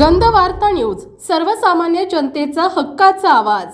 गंधवार्ता news सर्वसामान्य जनतेचा हक्काचा आवाज.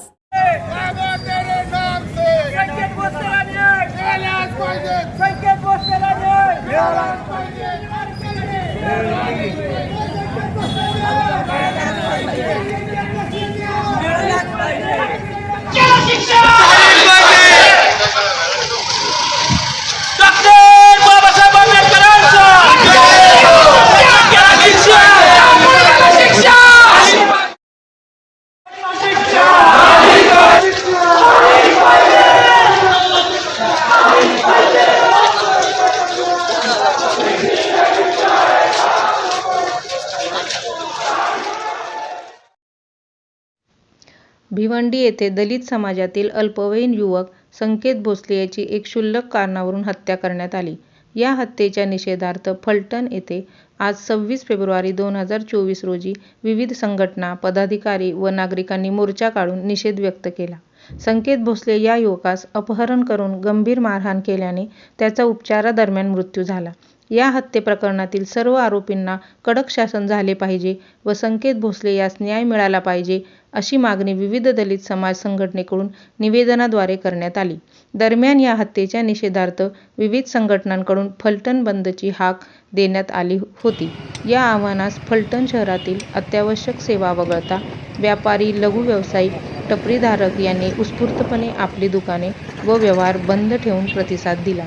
भिवंडी येथे दलित समाजातील अल्पवयीन युवक संकेत भोसले याची एक क्षुल्लक कारणावरून हत्या करण्यात आली. या हत्येच्या निषेधार्थ फलटण येथे आज सव्वीस फेब्रुवारी दोन हजार चोवीस रोजी विविध संघटना, पदाधिकारी व नागरिकांनी मोर्चा काढून निषेध व्यक्त केला. संकेत भोसले या युवकास अपहरण करून गंभीर मारहाण केल्याने त्याचा उपचारादरम्यान मृत्यू झाला. या हत्येप्रकरणातील सर्व आरोपींना कडक शासन झाले पाहिजे व संकेत भोसले यास न्याय मिळाला पाहिजे अशी मागणी विविध दलित समाज संघटनेकडून निवेदनाद्वारे करण्यात आली. दरम्यान या हत्येच्या निषेधार्थ विविध संघटनांकडून फलटण बंदची हाक देण्यात आली होती. या आवाहनास फलटण शहरातील अत्यावश्यक सेवा वगळता व्यापारी, लघु व्यावसायिक, टपरीधारक यांनी उत्स्फूर्तपणे आपली दुकाने व व्यवहार बंद ठेवून प्रतिसाद दिला.